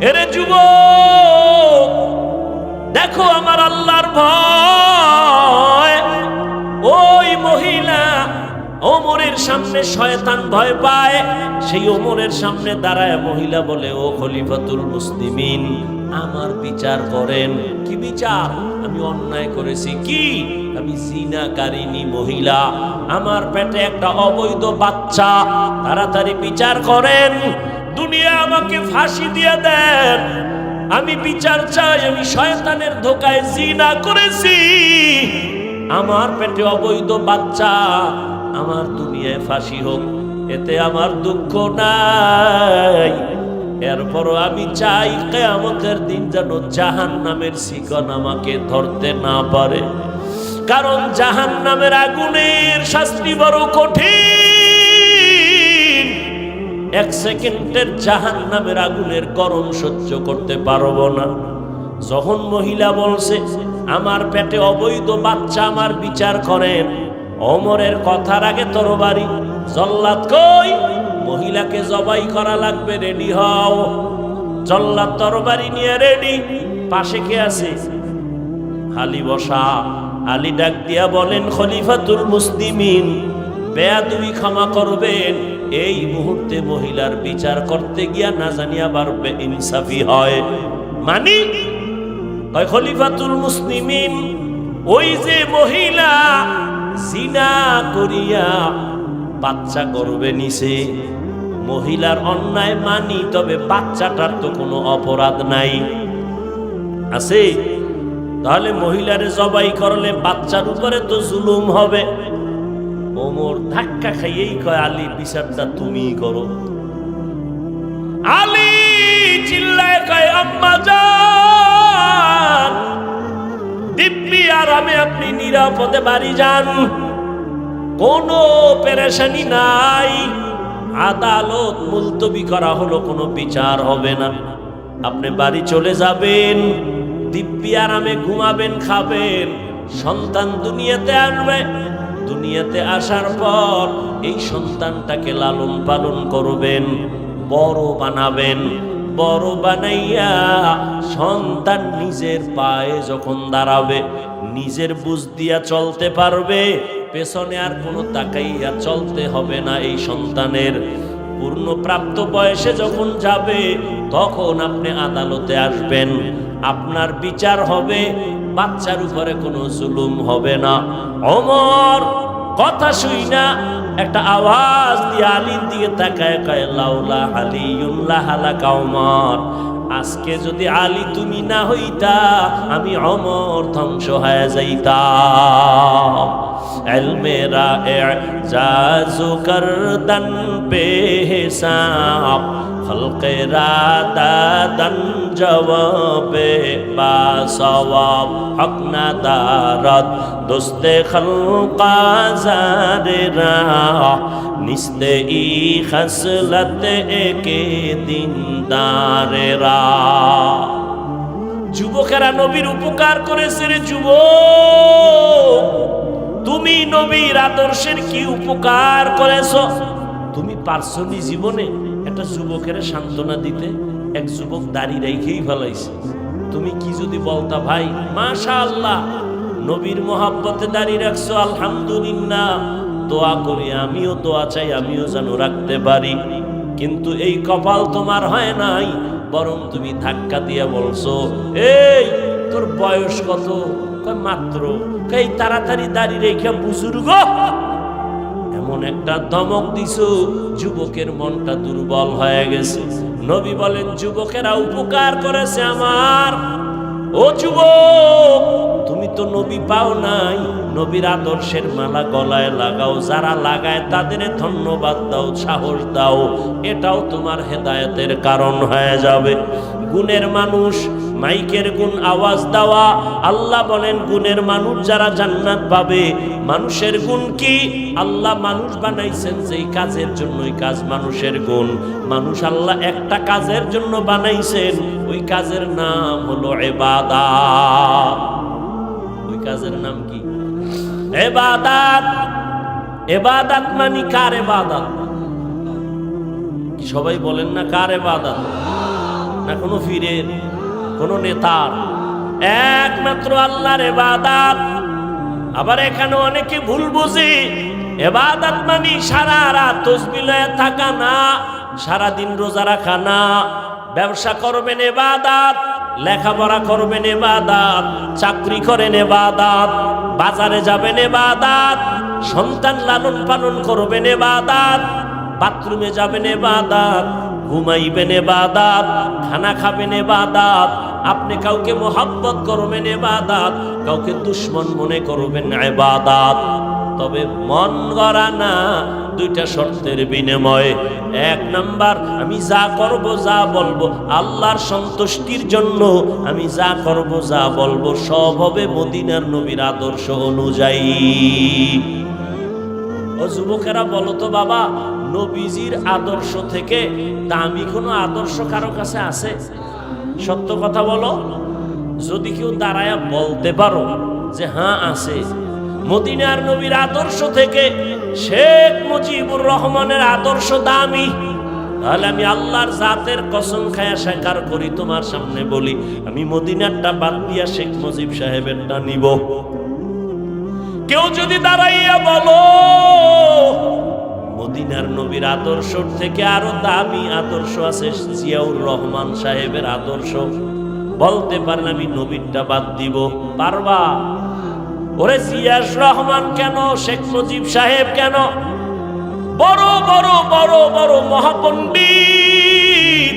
এরে যুব দেখো আমার আল্লাহর ভয়। ওই মহিলা ওমরের সামনে শয়তান ভয় পায়। সেই ওমরের সামনে দাঁড়ায় মহিলা বলে, ও খলিফাতুল মুসলিমিন, আমার বিচার করেন। কি বিচার? আমি অন্যায় করেছি। কি? আমি জিনাকারিনী মহিলা। আমার পেটে একটা অবৈধ বাচ্চা। তাড়াতাড়ি বিচার করেন। দুনিয়া আমাকে ফাঁসি দিয়ে দেন। আমি বিচার চাই, আমি শয়তানের ধোকায় জিনা করেছি। আমার পেটে অবৈধ বাচ্চা, আমার দুনিয়ায় ফাঁসি হোক, এতে আমার দুঃখ নাই। এরপরও আমি চাই, কেয়ামতের দিন যেন জাহান নামের শিকন আমাকে ধরতে না পারে। কারণ জাহান নামের আগুনের শাস্তি বড় কঠিন। এক সেকেন্ডের জাহান নামের আগুনের গরম সহ্য করতে পারব না। যখন মহিলা বলছে, আমার পেটে অবৈধ বাচ্চা আমার বিচার করেন অমরের কথার আগে তরবারি জল্লাদ কই? মহিলাকে জবাই করা লাগবে, রেডি হও। জল্লাদ তরবারি নিয়ে রেডি। পাশে কে আছে? আলী বসা। আলী ডাক দিয়া বলেন, খলিফাতুল মুসলিমিন, বেয়াদুবি ক্ষমা করবেন। এই মুহূর্তে মহিলার বিচার করতে গিয়া না জানি আবার ইনসাফি হয়। মানি? খলিফাতুল মুসলিমিন, ওই যে মহিলা জিনা করিয়া বাচ্চা করবে নিছে। মহিলার অন্যায় মানি, তবে বাচ্চাটার তো কোনো অপরাধ নাই। আছে? তাহলে মহিলারে জবাই করলে বাচ্চার উপরে তো জুলুম হবে। ওমর ধাক্কা খাইয়েই কয়, আলী বিচারটা তুমি করো। আলী চিল্লায় কয়, আম্মা যান দিব্যি আরামে আপনি নিরাপদে বাড়ি যান। কোনো পেরেশানি নাই। আদালত মুলতবি করা হলো, কোনো বিচার হবে না। আপনি বাড়ি চলে যাবেন, দিব্যি আরামে ঘুমাবেন, খাবেন। সন্তান দুনিয়াতে আসবে দুনিয়াতে আসার পর এই সন্তানটাকে লালন পালন করবেন, বড় বানাবেন, বড় বানাইয়া সন্তান নিজের পায়ে যখন দাঁড়াবে, নিজের বুঝ দিয়া চলতে পারবে, পেছনে আর কোনো তাকাইয়া চলতে হবে না এই সন্তানের। পূর্ণপ্রাপ্ত বয়সে যখন যাবে, তখন আপনি আদালতে আসবেন, আপনার বিচার হবে বাচ্চার উপরে কোনো জুলুম হবে না। অমর, কথা শুই না, একটা আওয়াজ দিয়ে আলীর দিকে তাকায়, কয়, লাউলা আলিউল্লাহ হালাকা ওমর আজকে যদি আলী তুমি না হইতা, আমি অমর ধ্বংস হয়ে যাইতাম। এলমেরা এজাজু করদন বেহিসাব খলকেরা দাদন জবাবে বা সওয়াব, হক না দারত, দোস্তে খলকা জারেরা নিস্তে ই খসলত একে দিন দারেরা যুবকেরা নবীর উপকার করেছে রে যুবক। নবীর আদর্শের কি উপকার করেছ? তুমি পার্সনি জীবনে একটা যুবকের সান্ত্বনা দিতে? এক যুবক দাড়ি রেখেই ফেলাইছে। তুমি কি যদি বলতা, ভাই মাশা আল্লাহ নবীর মোহাব্বতে দাঁড়িয়ে রাখছো, আলহামদুলিল্লাহ। দোয়া করি, আমিও দোয়া চাই, আমিও যেন রাখতে পারি। কিন্তু এই কপাল তোমার হয় নাই, বরং তুমি ধাক্কা দিয়ে বলছো, এই, তোর বয়স কত? মাত্র এই তাড়াতাড়ি দাঁড়িয়ে রেখে বুজুর্গ, এমন একটা ধমক দিছো, যুবকের মনটা দুর্বল হয়ে গেছে। নবী বলেন, যুবকেরা উপকার করেছে আমার। ও যুবক, তুমি তো নবী পাও নাই, নবীর আদর্শের মালা গলায় লাগাও, যারা লাগায় তাদের ধন্যবাদ দাও, সাহস দাও, এটাও তোমার হেদায়তের কারণ হয়ে যাবে। গুণের মানুষ, মাইকের গুণ আওয়াজ দেওয়া। আল্লাহ বলেন, গুণের মানুষ যারা জান্নাত পাবে, মানুষের গুণ কি? আল্লাহ মানুষ বানাইছেন যেই কাজের জন্য জন্যই কাজ, মানুষের গুণ। মানুষ আল্লাহ একটা কাজের জন্য বানাইছেন, ওই কাজের নাম হলো এবাদাত। ওই কাজের নাম কি? এবাদাত। এবাদাত মানে কার এবাদাত? সবাই বলেন না কার এবাদাত? না কোনো ফিরের, কোনো নেতার। একমাত্র আল্লাহর এবাদাত। আবার এখানে অনেকে ভুল বুঝে। এবাদাত মানে সারা রাত তসবিলয়ে থাকা না সারা দিন রোজা রাখা না। ব্যবসা করবেন এবাদাত, লেখাপড়া করবেন এবাদাত, চাকরি করেন এবাদাত, বাজারে যাবেন এবাদাত, সন্তান লালন পালন করবেন এবাদাত, বাথরুমে যাবেন এবাদাত ঘুমাইবেন এবাদাত খানা খাবেন এবাদাত আপনি কাউকে মোহাব্বত করবেন এবাদাত কাউকে দুশ্মন মনে করবেন এবাদাত তবে মন গড়া না, দুইটা শর্তের বিনিময়ে। এক নাম্বার, আমি যা করব, যা বলব, আল্লাহর সন্তুষ্টির জন্য আমি যা করব, যা বলব, সব হবে মদিনার নবীর আদর্শ অনুযায়ী। ও যুবকেরা, বলো তো বাবা নবীজির আদর্শ থেকে দামি কোনো আদর্শ কারও কাছে আছে? সত্য কথা বলো। যদি কেউ দাঁড়ায়া বলতে পারো যে হ্যাঁ আছে। মদিনার নবীর আদর্শ থেকে শেখ মুজিবুর রহমানের আদর্শ দামি, তাহলে আমি আল্লাহর জাতের কসম খায়া স্বীকার করি, তোমার সামনে বলি, আমি মদিনারটা বাদ দিয়া শেখ মুজিব সাহেবেরটা নিব। কেউ যদি দাঁড়াইয়া বলো মদিনার নবীর আদর্শ থেকে আরও দামি আদর্শ আছে জিয়াউর রহমান সাহেবের আদর্শ। বলতে পারেন আমি নবীরটা বাদ দিব। পারবা? ওরে জিয়াস রহমান কেন? শেখ মুজিব সাহেব কেন? বড় বড় বড় বড় মহাপণ্ডিত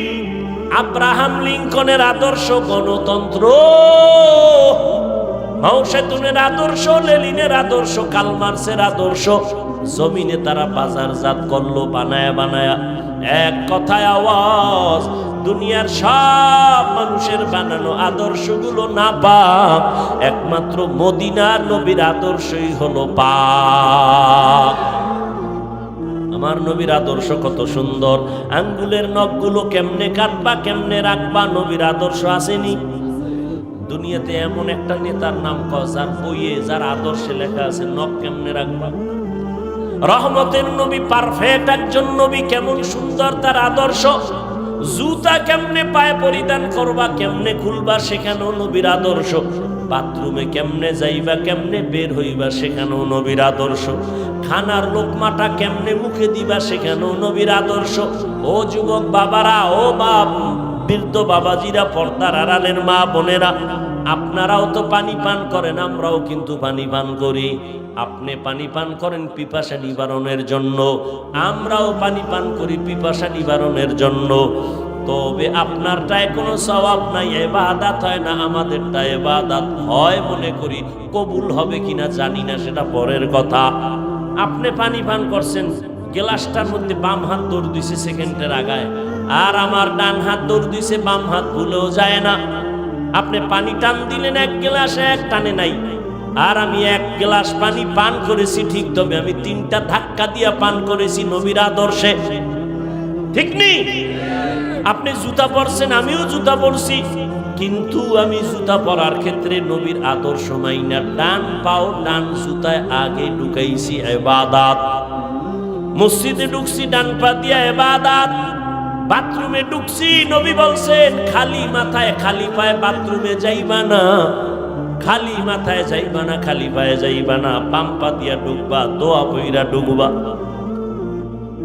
আব্রাহাম লিঙ্কনের আদর্শ গণতন্ত্র। মাউসেতুনের আদর্শ লেলিনের আদর্শ, কালমার্সের আদর্শ। জমিনে তারা বাজারজাত করল, বানায়া বানায়া। এক কথায় আওয়াজ, দুনিয়ার সব মানুষের বানানো আদর্শগুলো না পাক একমাত্র মদিনার নবীর আদর্শই হলো পাক আমার নবীর আদর্শ কত সুন্দর। আঙ্গুলের নখগুলো কেমনে কাটবা, কেমনে রাখবা, নবীর আদর্শ আসেনি? দুনিয়াতে এমন একটা নেতার নাম কও যার বইয়ে, যার আদর্শে লেখা আছে, নখ কেমনে রাখবা? রহমতের নবী পারফেক্ট একজন নবী, কেমন সুন্দর তার আদর্শ। জুতা কেমনে পায়ে পরিধান করবা, কেমনে খুলবা, সেখানেও নবীর আদর্শ। বাথরুমে কেমনে যাইবা, কেমনে বের হইবা, সেখানেও নবীর আদর্শ। খানার লোকমাটা কেমনে মুখে দিবা, সেখানেও নবীর আদর্শ। ও যুবক বাবারা, ও বাপ বৃদ্ধ বাবাজিরা পর্দার আড়ালের মা বোনেরা, আপনারাও তো পানি পান করেন, আমরাও কিন্তু পানি পান করি। আপনি পানি পান করেন পিপাসা নিবারণের জন্য, আমরাও পানি পান করি পিপাসা নিবারণের জন্য। তবে আপনারটায় কোনো স্বভাব নাই, এবাদাত হয় না, আমাদেরটা এবাদাত হয় মনে করি। কবুল হবে কিনা জানি না, সেটা পরের কথা। আপনি পানি পান করছেন, গ্লাসটার মধ্যে বাম হাত দৌড় দিছে সেকেন্ডের আগায়। আর আমার ডান হাত দৌড় দিছে, বাম হাত ভুলেও যায় না। আপনি পানি টান দিলেন, এক গ্লাসে এক টানে নাই। আর আমি এক গ্লাস পানি পান করেছি, ঠিক তবে আমি তিনটা ধাক্কা দিয়া পান করেছি নবীর আদর্শে। ঠিক নেই? আপনি জুতা পরছেন, আমিও জুতা পরছি। কিন্তু আমি জুতা পরার ক্ষেত্রে নবীর আদর্শ মাইনা, ডান পাও ডান জুতায় আগে ঢুকাইছি, এবাদাত। মসজিদে ঢুকছি, ডান পা দিয়া এবাদাত। বাথরুমে ঢুকছি, নবী বলছেন, খালি মাথায় খালি পায়ে বাথরুমে যাইবা না। খালি মাথায় যাইবা না, খালি পায়ে যাইবা না। পাম্পা দিয়া ঢুকবা, দোয়া বইরা ঢুকবা।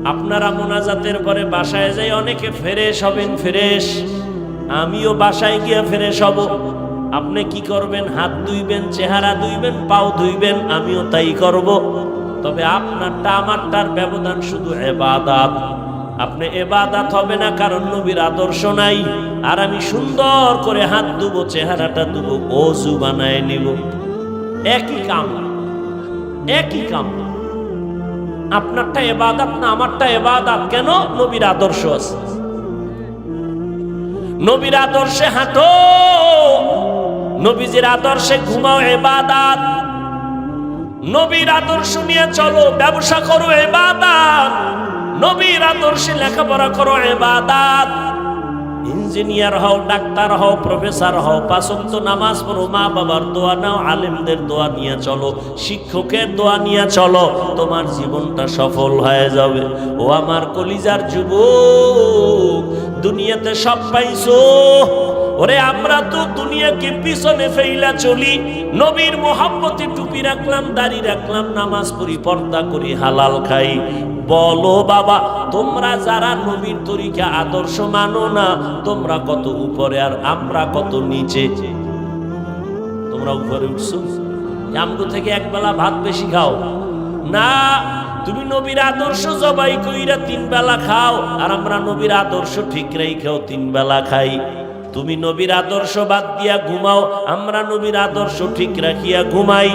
আপনারা মোনাজাতের পরে বাসায় যাই, অনেকে ফ্রেশ হবেন, ফ্রেশ। আমিও বাসায় গিয়া ফ্রেশ হব। আপনি কি করবেন? হাত ধুইবেন, চেহারা ধুইবেন, পাও ধুইবেন, আমিও তাই করব। তবে আপনারটা, আমারটার ব্যবধান শুধু এবাদাত। আপনি এবাদাত হবে না, কারণ নবীর আদর্শ নাই। আর আমি সুন্দর করে হাত ধুবো, চেহারাটা ধুবো, অজু বানায় নিব। একই কাম একই কাম আপনারটা এবাদাত না, আমারটা এবাদাত। কেন? নবীর আদর্শ আছে। নবীর আদর্শে হাঁটো। নবীজির আদর্শে ঘুমাও, এবাদাত। নবীর আদর্শ নিয়ে চলো, ব্যবসা করো, এবাদাত। নবীর আদর্শে লেখাপড়া করো এবাদাত ইঞ্জিনিয়ার হও, ডাক্তার হও, প্রফেসর হও পাশক্ত নামাজ পড়ো মা বাবার দোয়া নাও, আলেমদের দোয়া নিয়ে চলো, শিক্ষকের দোয়া নিয়ে চলো, তোমার জীবনটা সফল হয়ে যাবে। ও আমার কলিজার যুবক, দুনিয়াতে সব পাইছো? ওরে, আমরা তো দুনিয়াকে পিছনে ফেইলা চলি। নবীর মোহাম্মতে টুপি রাখলাম, দাড়ি রাখলাম, নামাজ পড়ি, পর্দা করি, হালাল খাই। বলো বাবা, তোমরা যারা নবীর তরিকা আদর্শ মানো না, তোমরা কত উপরে আর আমরা কত নিচে? তোমরা উপরে উঠছো? আমগো থেকে একবেলা ভাত বেশি খাও। না, তুমি নবীর আদর্শ জবাই কইরা তিন বেলা খাও, আর আমরা নবীর আদর্শ ঠিক রেখেও তিন বেলা খাই। তুমি নবীর আদর্শ বাদ দিয়া ঘুমাও, আমরা নবীর আদর্শ ঠিক রাখিয়া ঘুমাই।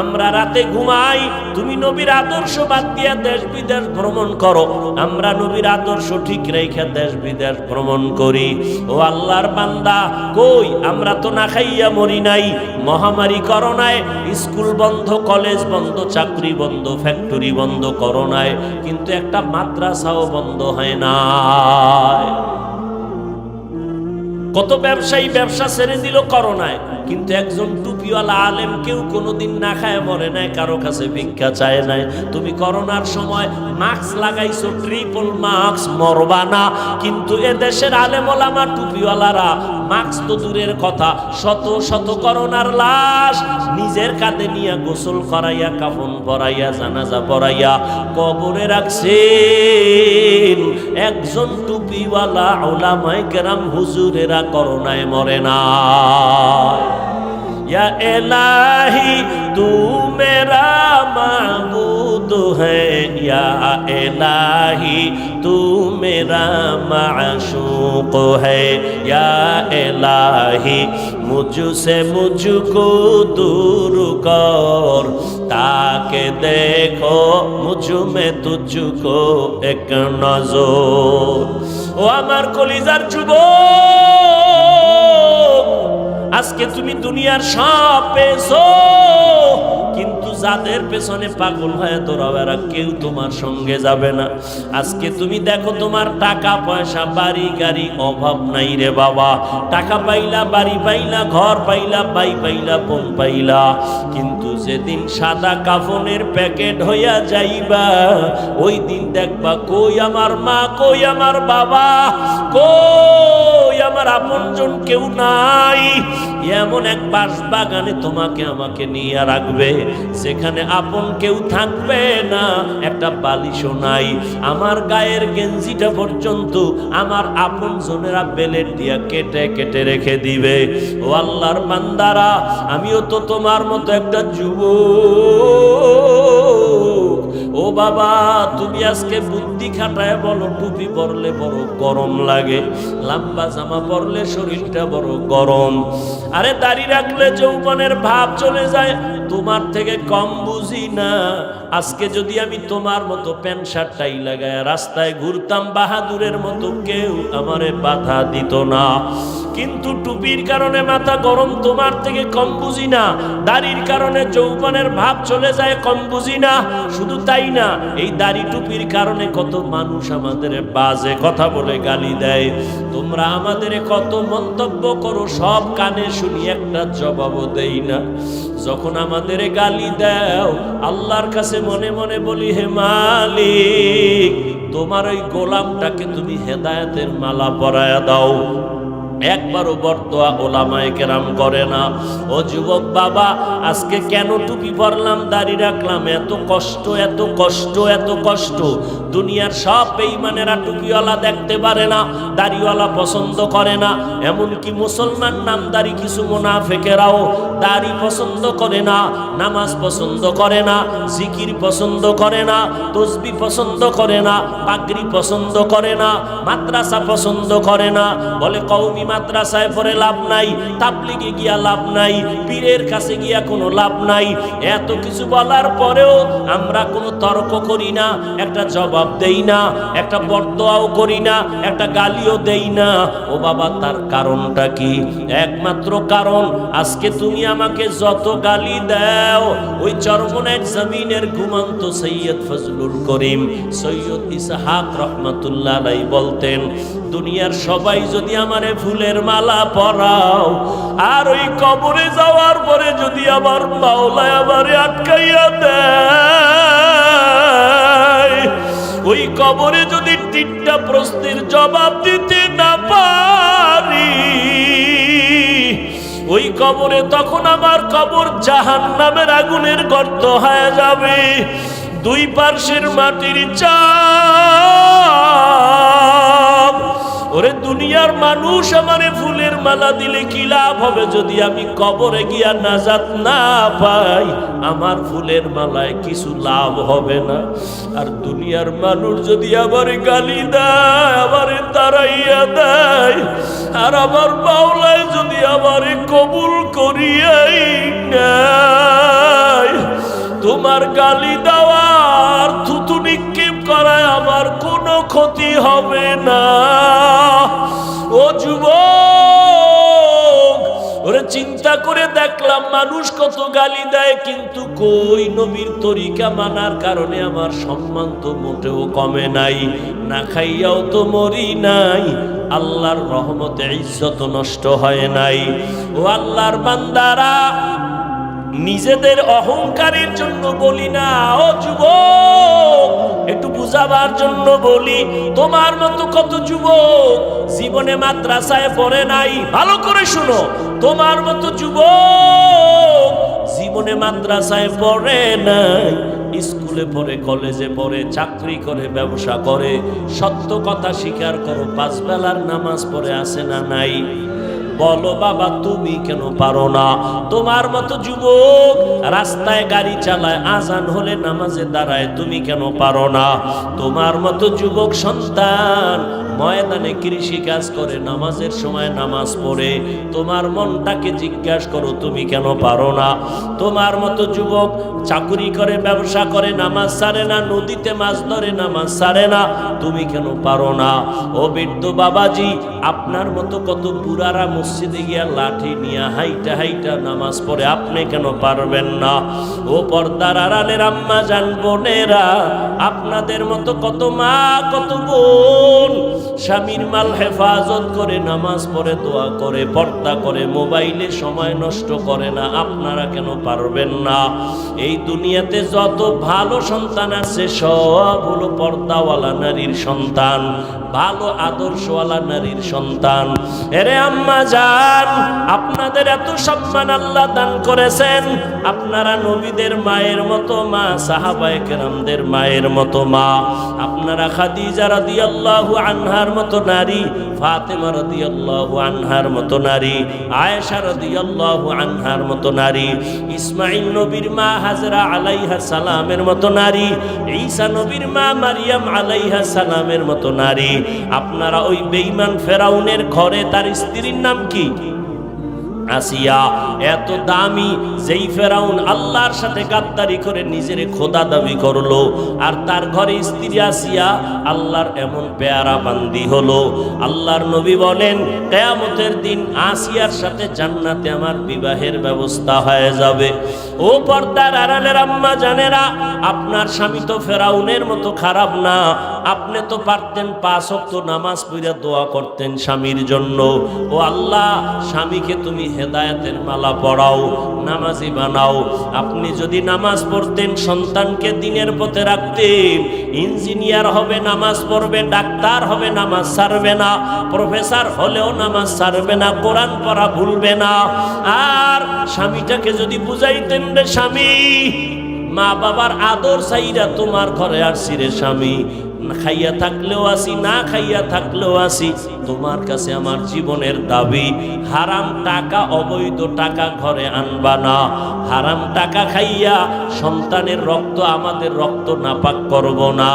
আমরা রাতে ঘুমাই, তুমি নবীর আদর্শ বাদ দিয়া দেশ বিদেশ ভ্রমণ করো। আমরা নবীর আদর্শ ঠিক রেখে দেশ বিদেশ ভ্রমণ করি। ও আল্লাহর বান্দা, কই, আমরা তো না খাইয়া মরি নাই। মহামারী করোনায়, স্কুল বন্ধ, কলেজ বন্ধ, চাকরি বন্ধ ফ্যাক্টরি বন্ধ করোনায়, কিন্তু একটা মাদ্রাসাও বন্ধ হয় না কত ব্যবসায়ী ব্যবসা ছেড়ে দিল করোনায়, কিন্তু একজন টুপিওয়ালা আলেম কেউ কোনোদিন না খায়, মরে নাই, কারও কাছে ভিক্ষা চায় নাই। তুমি করোনার সময় মাস্ক লাগাইছো, ট্রিপল মাস্ক, মরবা না। কিন্তু এ দেশের আলেম ওলামা টুপিওয়ালারা, মাস্ক তো দূরের কথা, শত শত করোনার লাশ নিজের কাঁধে নিয়ে গোসল করাইয়া, কাফন পরাইয়া, জানাজা পরাইয়া কবরে রাখছেন। একজন টুপিওয়ালা ওলামায় কেরাম হুজুরেরা যারা করোনায় মরে না। এলাহি, তু মেরা মাবুদ হ্যা এলাহি, তু মেরা মাশুক হ্যা এলাহি, মুঝুসে মুঝুকো দূর কর। তাকে দেখো, মুঝু মে তুঝুকো এক নজর। ও আমার কলিজার যুবক! আজকে তুমি দুনিয়ার সব পেয়েছ। যাদের পেছনে পাগল হয়ে দৌড়াও এরা কেউ তোমার সঙ্গে যাবে না। আজকে তুমি দেখো তোমার টাকা পয়সা, বাড়ি গাড়ি অভাব নাই রে বাবা। টাকা পাইলা, বাড়ি পাইলা, ঘর পাইলা, বাই পাইলা, বোন পাইলা। কিন্তু যেদিন সাদা কাফনের প্যাকেট হইয়া যাইবা, ওই দিন দেখবা, কই আমার মা, কই আমার বাবা, কই আমার আপনজন কেউ নাই। এমন এক বাস বাগানে তোমাকে আমাকে নিয়ে রাখবে সেখানে আপন কেউ থাকবে না। একটা বালিশও নাই। আমার গায়ের গেঞ্জিটা পর্যন্ত আমার আপন জনেরা বেলের দিয়া কেটে কেটে রেখে দিবে। ও আল্লাহর বান্দারা, আমিও তো তোমার মতো একটা যুবক। ও বাবা, তুমি আজকে বুদ্ধি খাটায় বলো, টুপি পরলে বড় গরম লাগে, লম্বা জামা পরলে শরীরটা বড় গরম। আরে দাড়ি রাখলে যৌবনের ভাব চলে যায়, তোমার থেকে কম বুঝি না। আজকে যদি আমি তোমার মতো প্যান্ট শার্ট টাই লাগায়, রাস্তায় ঘুরতাম বাহাদুরের মতো কেউ আমারে বাধা দিত না। কিন্তু টুপির কারণে মাথা গরম, তোমার থেকে কম বুঝি না। দাড়ির কারণে যৌবনের ভাব চলে যায়, কম বুঝি না। শুধু তাই না। এই দাড়ি টুপির কারণে কত মানুষ আমাদের বাজে কথা বলে গালি দেয়। তোমরা আমাদের কত মন্তব্য করো, সব কানে শুনি একটা জবাবও দেই না। যখন আমাদের গালি দাও, আল্লাহর কাছে মনে মনে বলি, হে মালিক, তোমার ওই গোলামটাকে তুমি হেদায়েতের মালা পরায়া দাও। একবারও বর্তোয়া ওলামায় কেরাম করে না। ও যুবক বাবা, আজকে কেন টুপি পরলাম, দাড়ি রাখলাম? এত কষ্ট এত কষ্ট এত কষ্ট। দুনিয়ার সব বেইমানেরা টুপিওয়ালা দেখতে পারে না, দাড়িওয়ালা পছন্দ করে না। এমনকি মুসলমান নামদারি কিছু মোনাফেকেরাও দাড়ি পছন্দ করে না, নামাজ পছন্দ করে না, জিকির পছন্দ করে না, তসবি পছন্দ করে না, পাগড়ি পছন্দ করে না, মাদ্রাসা পছন্দ করে না। বলে কৌমি মাদ্রাসায় পরে লাভ নাই, তাবলিগে গিয়া লাভ নাই, পীরের কাছে গিয়া কোনো লাভ নাই। এত কিছু বলার পরেও আমরা কোনো তর্ক করি না, একটা জবাব দেই না, একটা বর্দোয়াও করি না, একটা গালিও দেই না। ও বাবা, তার কারণটা কি? একমাত্র কারণ, আজকে তুমি আমাকে যত গালি দাও, ওই চরমনের জমিনের ঘুমন্ত সৈয়দ ফজলুল করিম, সৈয়দ ইসাহাক রহমতুল্লাহ বলতেন দুনিয়ার সবাই যদি আমারে ফুলের মালা পরাও, আর ওই কবরে যাওয়ার পরে যদি আমার মাওলায় আমারে আটকাইয়া দেয়, ওই কবরে যদি তিনটা প্রশ্নের জবাব দিতে না পারি, ওই কবরে তখন আমার কবর জাহান নামের আগুনের গর্ত হয়ে যাবে। দুই পার্শ্বের মাটির চাপ ওরে দুনিয়ার মানুষ আমারে ফুলের মালা দিলে কি লাভ হবে যদি আমি কবরে গিয়া নাজাত না পাই? আমার ফুলের মালায় কিছু লাভ হবে না। আর দুনিয়ার মানুষ যদি আমারে গালি দেয়, আমারে তাড়াইয়া দেয়, আর আমার বাউলায় যদি আমারে কবুল করিয়াই নেয়, তোমার গালি দেওয়ার থুতু নিক্ষেপ করায় আমার কোনো ক্ষতি হবে না। দেখলাম মানুষ কত গালি দেয়, কিন্তু কই নবীর তরিকা মানার কারণে আমার সম্মান তো মোটেও কমে নাই। না খাইয়াও তো মরি নাই, আল্লাহর রহমতে ইজ্জত নষ্ট হয় নাই। ও আল্লাহর বান্দারা, নিজেদের অহংকারের জন্য বলি না। ও যুবক, একটু বুঝাবার জন্য বলি, তোমার মতো কত যুবক জীবনে মাদ্রাসায় পড়ে নাই? ভালো করে শুনো। তোমার মতো যুবক জীবনে মাদ্রাসায় পড়ে নাই, স্কুলে পড়ে, কলেজে পড়ে, চাকরি করে, ব্যবসা করে, সত্য কথা স্বীকার করো, পাঁচ বেলার নামাজ পড়ে আসে না নাই? বলো বাবা, তুমি কেন পারো না? তোমার মতো যুবক রাস্তায় গাড়ি চালায়, আজান হলে নামাজে দাঁড়ায়, তুমি কেন পারো না? তোমার মতো যুবক সন্তান ময়দানে কৃষি কাজ করে, নামাজের সময় নামাজ পড়ে। তোমার মনটাকে জিজ্ঞাসা করো, তুমি কেন পারো না? তোমার মতো যুবক চাকুরি করে, ব্যবসা করে, নামাজ সারে না, নদীতে মাছ ধরে, নামাজ সারে না। তুমি কেন পারো না? ও বৃদ্ধ বাবাজি, আপনার মতো কত বুড়ারা মসজিদে গিয়া লাঠি নিয়ে হাইটা হাইটা নামাজ পড়ে, আপনি কেন পারবেন না? ও পর্দার আড়ালের আম্মা জান, বোনেরা, আপনাদের মতো কত মা, কত বোন স্বামীর মাল হেফাজত করে, নামাজ পড়ে, দোয়া করে, পর্দা করে, মোবাইলে সময় নষ্ট করে না, আপনারা কেন পারবেন না? এই দুনিয়াতে যত ভালো সন্তান আছে সব হলো পর্দাওয়ালা নারীর সন্তান, ভালো আদর্শওয়ালা নারীর সন্তান। এরে আম্মা যান আপনাদের এত সম্মান আল্লাহ দান করেছেন। আপনারা নবীদের মায়ের মতো মা, সাহাবায়ে কেরামদের মায়ের মতো মা। আপনারা খাদিজা রাদিয়াল্লাহু আনহার মতো নারী, ফাতেমা রাদিয়াল্লাহু আনহার মতো নারী, আয়েশা রাদিয়াল্লাহু আনহার মতো নারী ইসমাইল নবীর মা হাজরা আলাইহা সালামের মতো নারী, ঈসা নবীর মা মারিয়াম আলাইহা সালামের মতো নারী। আপনারা ওই বেঈমান ফেরাউনের ঘরে তার স্ত্রীর নাম কি? আসিয়া এত দামি যেই ফেরাউন আল্লাহর সাথে গাদ্দারি করে নিজের খোদা দাবি করল, আর তার ঘরে স্ত্রী আসিয়া আল্লাহর এমন পেয়ারা বান্দি হলো। আল্লাহর নবী বলেন, কেয়ামতের দিন আসিয়ার সাথে জান্নাতে আমার বিবাহের ব্যবস্থা হয়ে যাবে। ও পর্দার আড়ালের আম্মা জানেরা, আপনার স্বামী তো ফেরাউনের মতো খারাপ না। আপনি তো পারতেন পাঁচ অক্ত নামাজ পড়ে দোয়া করতেন স্বামীর জন্য। ও আল্লাহ, স্বামীকে তুমি হেদায়েতের মালা পড়াও, নামাজি বানাও। আপনি যদি নামাজ পড়তেন, সন্তানকে দিনের পথে রাখতেন। ইঞ্জিনিয়ার হবে, নামাজ পড়বে, ডাক্তার হবে, নামাজ ছাড়বে না। প্রফেসর হলেও নামাজ ছাড়বে না, কোরআন পড়া ভুলবে না। আর স্বামীটাকে যদি বুঝাইতেন রে স্বামী মা বাবার আদর চাইরা তোমার ঘরে আসছি রে স্বামী। খাইয়া থাকলেও আসি, না খাইয়া থাকলেও আসি, তোমার কাছে আমার জীবনের দাবি, হারাম টাকা, অবৈধ টাকা ঘরে আনবা না। হারাম টাকা খাইয়া সন্তানের রক্ত, আমাদের রক্ত নাপাক করব না।